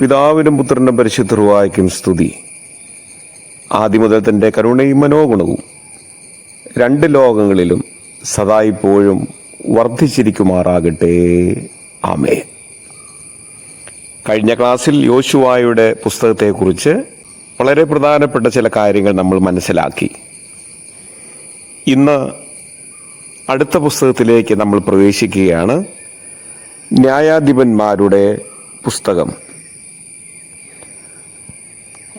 പിതാവിനും പുത്രനും പരിശുദ്ധറുവായ്ക്കും സ്തുതി. ആദ്യം മുതൽ തന്റെ കരുണയും മനോഗുണവും രണ്ട് ലോകങ്ങളിലും സദാ ഇപ്പോഴും വർദ്ധിച്ചിരിക്കുമാറാകട്ടെ. ആമേ കഴിഞ്ഞ ക്ലാസ്സിൽ യോശുവായുടെ പുസ്തകത്തെക്കുറിച്ച് വളരെ പ്രധാനപ്പെട്ട ചില കാര്യങ്ങൾ നമ്മൾ മനസ്സിലാക്കി. ഇന്ന് അടുത്ത പുസ്തകത്തിലേക്ക് നമ്മൾ പ്രവേശിക്കുകയാണ്. ന്യായാധിപന്മാരുടെ പുസ്തകം.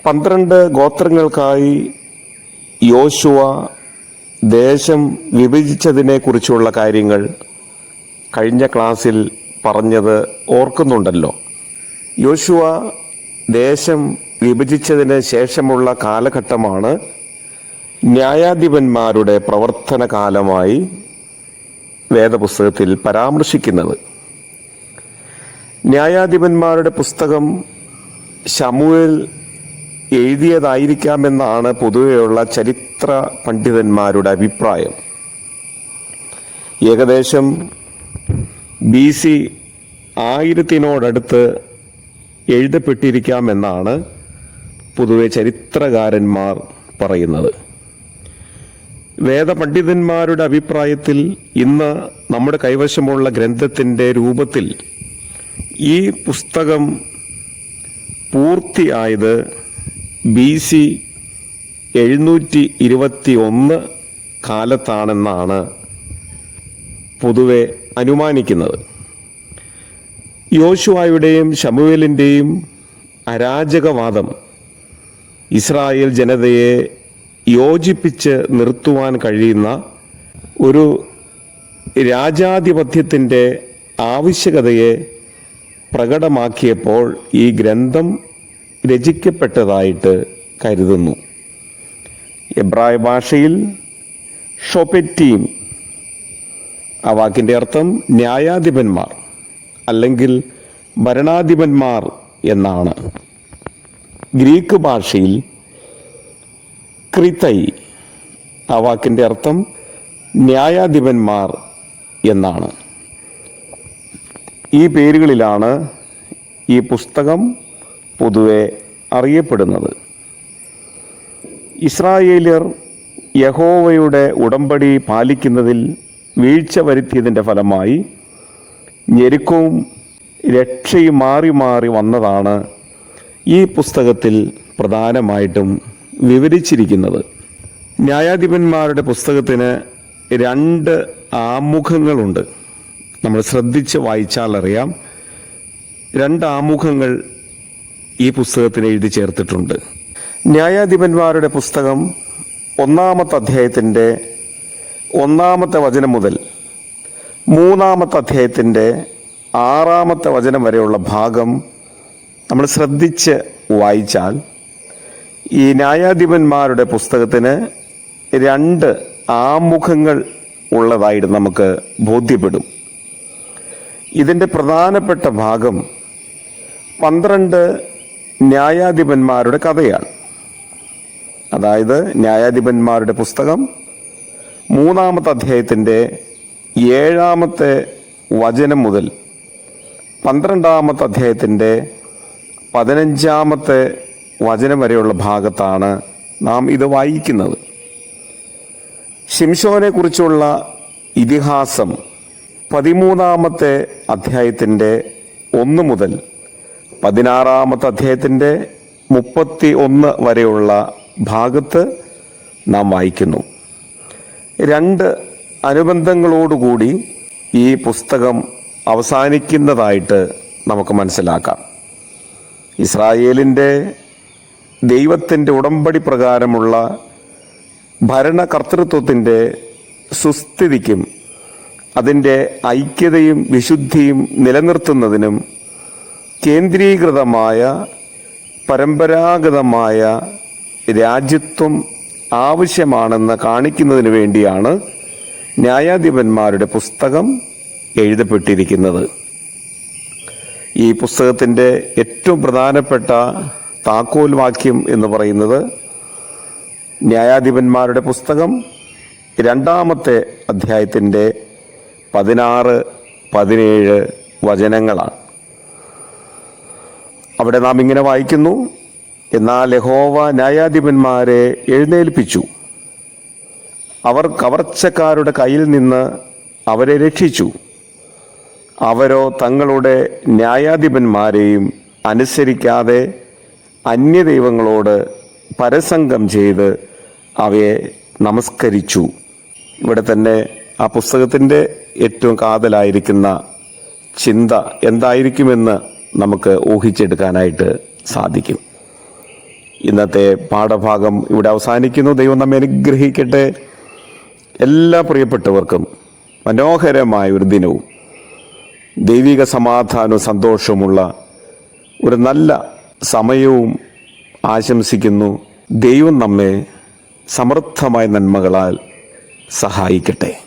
പന്ത്രണ്ട് ഗോത്രങ്ങൾക്കായി യോശുവ ദേശം വിഭജിച്ചതിനെ കുറിച്ചുള്ള കാര്യങ്ങൾ കഴിഞ്ഞ ക്ലാസ്സിൽ പറഞ്ഞത് ഓർക്കുന്നുണ്ടല്ലോ. യോശുവ ദേശം വിഭജിച്ചതിന് ശേഷമുള്ള കാലഘട്ടമാണ് ന്യായാധിപന്മാരുടെ പ്രവർത്തന കാലമായി വേദപുസ്തകത്തിൽ പരാമർശിക്കുന്നത്. ന്യായാധിപന്മാരുടെ പുസ്തകം ശമുവേൽ എഴുതിയതായിരിക്കാമെന്നാണ് പൊതുവെയുള്ള ചരിത്ര പണ്ഡിതന്മാരുടെ അഭിപ്രായം. ഏകദേശം ബി സി ആയിരത്തിനോടടുത്ത് എഴുതപ്പെട്ടിരിക്കാമെന്നാണ് പൊതുവെ ചരിത്രകാരന്മാർ പറയുന്നത്. വേദപണ്ഡിതന്മാരുടെ അഭിപ്രായത്തിൽ ഇന്ന് നമ്മുടെ കൈവശമുള്ള ഗ്രന്ഥത്തിന്റെ രൂപത്തിൽ ഈ പുസ്തകം പൂർത്തിയായത് ബി സി എഴുന്നൂറ്റി ഇരുപത്തി ഒന്ന് കാലത്താണെന്നാണ് പൊതുവെ അനുമാനിക്കുന്നത്. യോശുവായുടെയും ശമുവേലിന്റെയും അരാജകവാദം ഇസ്രായേൽ ജനതയെ യോജിപ്പിച്ച് നിർത്തുവാൻ കഴിയുന്ന ഒരു രാജാധിപത്യത്തിന്റെ ആവശ്യകതയെ പ്രകടമാക്കിയപ്പോൾ ഈ ഗ്രന്ഥം രചിക്കപ്പെട്ടതായിട്ട് കരുതുന്നു. എബ്രായ ഭാഷയിൽ ഷോപ്പെറ്റീം ആ വാക്കിന്റെ അർത്ഥം ന്യായാധിപന്മാർ അല്ലെങ്കിൽ ഭരണാധിപന്മാർ എന്നാണ്. ഗ്രീക്ക് ഭാഷയിൽ ക്രിതൈ ആ വാക്കിന്റെ അർത്ഥം ന്യായാധിപന്മാർ എന്നാണ്. ഈ പേരുകളിലാണ് ഈ പുസ്തകം പൊതുവെ അറിയപ്പെടുന്നത്. ഇസ്രായേലിയർ യഹോവയുടെ ഉടമ്പടി പാലിക്കുന്നതിൽ വീഴ്ച വരുത്തിയതിന്റെ ഫലമായി ഞെരുക്കവും രക്ഷയും മാറി മാറി വന്നതാണ് ഈ പുസ്തകത്തിൽ പ്രധാനമായിട്ടും വിവരിച്ചിരിക്കുന്നത്. ന്യായാധിപന്മാരുടെ പുസ്തകത്തിന് രണ്ട് ആമുഖങ്ങളുണ്ട്. നമ്മൾ ശ്രദ്ധിച്ച് വായിച്ചാൽ അറിയാം. രണ്ട് ആമുഖങ്ങൾ ഈ പുസ്തകത്തിന് എഴുതി ചേർത്തിട്ടുണ്ട്. ന്യായാധിപന്മാരുടെ പുസ്തകം ഒന്നാമത്തെ അധ്യായത്തിന്റെ ഒന്നാമത്തെ വചനം മുതൽ മൂന്നാമത്തെ അധ്യായത്തിന്റെ ആറാമത്തെ വചനം വരെയുള്ള ഭാഗം നമ്മൾ ശ്രദ്ധിച്ച് വായിച്ചാൽ ഈ ന്യായാധിപന്മാരുടെ പുസ്തകത്തിന് രണ്ട് ആമുഖങ്ങൾ ഉള്ളതായിട്ട് നമുക്ക് ബോധ്യപ്പെടും. ഇതിന്റെ പ്രധാനപ്പെട്ട ഭാഗം പന്ത്രണ്ട് ന്യായാധിപന്മാരുടെ കഥയാണ്. അതായത് ന്യായാധിപന്മാരുടെ പുസ്തകം മൂന്നാമത്തെ അധ്യായത്തിന്റെ ഏഴാമത്തെ വചനം മുതൽ പന്ത്രണ്ടാമത്തെ അധ്യായത്തിന്റെ പതിനഞ്ചാമത്തെ വചനം വരെയുള്ള ഭാഗത്താണ് നാം ഇത് വായിക്കുന്നത്. ശിംഷോനെ കുറിച്ചുള്ള ഇതിഹാസം പതിമൂന്നാമത്തെ അധ്യായത്തിന്റെ ഒന്ന് മുതൽ പതിനാറാമത്തെ അധ്യായത്തിന്റെ മുപ്പത്തി ഒന്ന് വരെയുള്ള ഭാഗത്ത് നാം വായിക്കുന്നു. രണ്ട് അനുബന്ധങ്ങളോടുകൂടി ഈ പുസ്തകം അവസാനിക്കുന്നതായിട്ട് നമുക്ക് മനസ്സിലാക്കാം. ഇസ്രായേലിന്റെ ദൈവത്തിന്റെ ഉടമ്പടി പ്രകാരമുള്ള ഭരണകർത്തൃത്വത്തിന്റെ സുസ്ഥിതിക്കും അതിന്റെ ഐക്യതയും വിശുദ്ധിയും നിലനിർത്തുന്നതിനും കേന്ദ്രീകൃതമായ പരമ്പരാഗതമായ രാജ്യത്വം ആവശ്യമാണെന്ന് കാണിക്കുന്നതിന് വേണ്ടിയാണ് ന്യായാധിപന്മാരുടെ പുസ്തകം എഴുതപ്പെട്ടിരിക്കുന്നത്. ഈ പുസ്തകത്തിന്റെ ഏറ്റവും പ്രധാനപ്പെട്ട താക്കോൽ വാക്യം എന്ന് പറയുന്നത് ന്യായാധിപന്മാരുടെ പുസ്തകം രണ്ടാമത്തെ അധ്യായത്തിന്റെ പതിനാറ് പതിനേഴ് വചനങ്ങളാണ്. അവിടെ നാം ഇങ്ങനെ വായിക്കുന്നു എന്നാൽ യഹോവ ന്യായാധിപന്മാരെ എഴുന്നേൽപ്പിച്ചു. അവർ കവർച്ചക്കാരുടെ കയ്യിൽ നിന്ന് അവരെ രക്ഷിച്ചു. അവരോ തങ്ങളുടെ ന്യായാധിപന്മാരെയും അനുസരിക്കാതെ അന്യ ദൈവങ്ങളോട് പരസംഗം ചെയ്ത് അവയെ നമസ്കരിച്ചു. ഇവിടെ തന്നെ ആ പുസ്തകത്തിന്റെ ഏറ്റവും കാതലായിരിക്കുന്ന ചിന്ത എന്തായിരിക്കുമെന്ന് നമുക്ക് ഊഹിച്ചെടുക്കാനായിട്ട് സാധിക്കും. ഇന്നത്തെ പാഠഭാഗം ഇവിടെ അവസാനിക്കുന്നു. ദൈവം നമ്മെ അനുഗ്രഹിക്കട്ടെ. എല്ലാ പ്രിയപ്പെട്ടവർക്കും മനോഹരമായ ഒരു ദിനവും ദൈവിക സമാധാനവും സന്തോഷവുമുള്ള ഒരു നല്ല സമയവും ആശംസിക്കുന്നു. ദൈവം നമ്മെ സമൃദ്ധമായ നന്മകളാൽ സഹായിക്കട്ടെ.